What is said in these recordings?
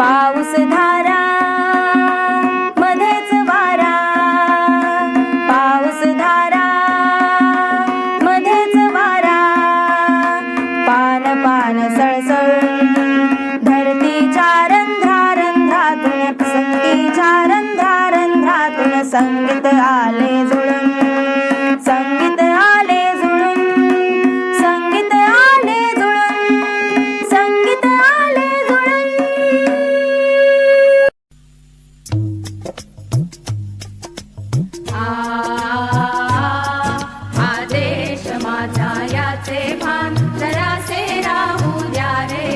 पाऊस धारा मध्येच वारा. पाऊस धारा मध्येच वारा. पान पान सळसळ धरती चारंधारंधातून रंध्रातून संगीच्या संगीत आ आदेश माताया जरा से राहु द्याे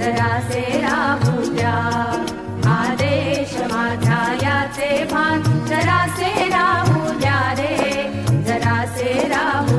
जरा से राहूद्या आदेश माताया चे मा जरा सेराहुरे जरा से राहू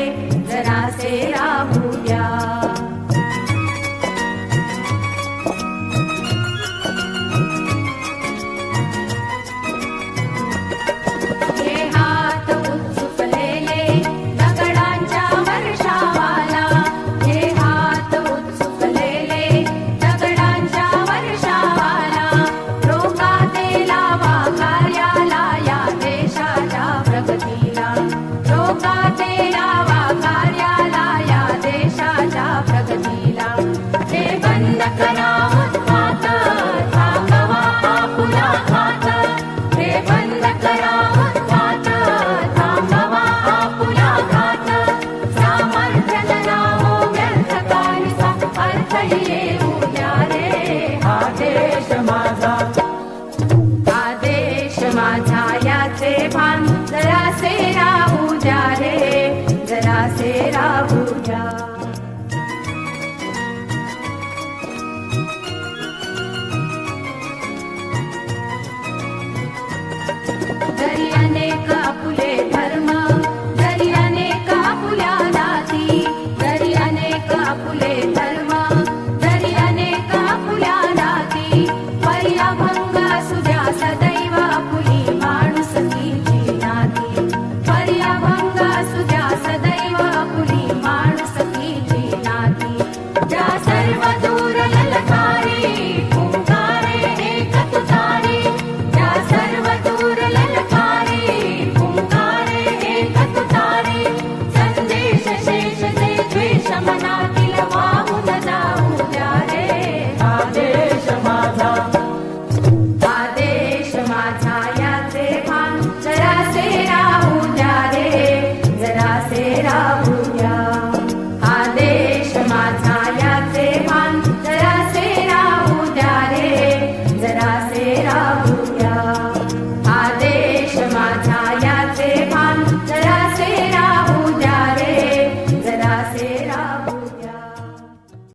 फुले